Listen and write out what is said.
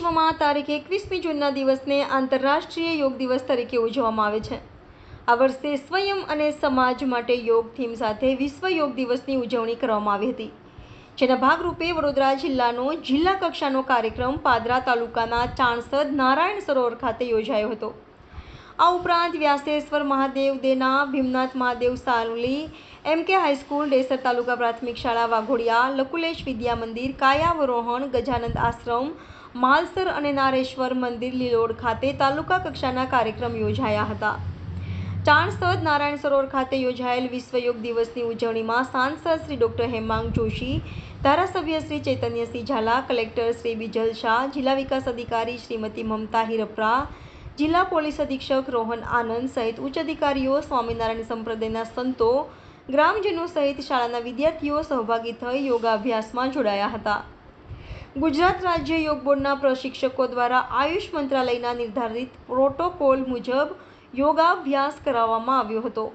તારીખ એકવીસમી જૂનના દિવસને આંતરરાષ્ટ્રીય યોગ દિવસ તરીકે ઉજવવામાં આવે છે. આ વર્ષે સ્વયં અને સમાજ માટે યોગ થીમ સાથે વિશ્વ યોગ દિવસની ઉજવણી કરવામાં આવી હતી. જેના ભાગરૂપે વડોદરા જિલ્લાનો જિલ્લા કક્ષાનો કાર્યક્રમ પાદરા તાલુકાના ચાણસદ નારાયણ સરોવર ખાતે યોજાયો હતો. આ ઉપરાંત વ્યાસેશ્વર મહાદેવ દેના, ભીમનાથ મહાદેવ સાવલી એમ કે હાઈસ્કૂલ, ડેસર તાલુકા પ્રાથમિક શાળા, વાઘોડિયા, લકુલેશ વિદ્યા મંદિર, કાયાવરોહણ, ગજાનંદ આશ્રમ, માલસર અને નારેશ્વર મંદિર, લીલોડ ખાતે તાલુકા કક્ષાના કાર્યક્રમ યોજાયા હતા. ચાણસદ નારાયણ સરોવર ખાતે યોજાયેલ વિશ્વ યોગ દિવસની ઉજવણીમાં સાંસદ શ્રી ડોક્ટર હેમાંગ જોશી, ધારાસભ્ય શ્રી ચૈતન્યસિંહ ઝાલા, કલેક્ટર શ્રી બિજલ શાહ, જિલ્લા વિકાસ અધિકારી શ્રીમતી મમતા હિરપરા જિલ્લા પોલીસ અધિક્ષક રોહન આનંદ સહિત ઉચ્ચ અધિકારીઓ, સ્વામિનારાયણ સંપ્રદાયના સંતો, ગ્રામજનો સહિત શાળાના વિદ્યાર્થીઓ સહભાગી થઈ યોગાભ્યાસમાં જોડાયા હતા. ગુજરાત રાજ્ય યોગ બોર્ડના પ્રશિક્ષકો દ્વારા આયુષ મંત્રાલયના નિર્ધારિત પ્રોટોકોલ મુજબ યોગાભ્યાસ કરાવવામાં આવ્યો હતો.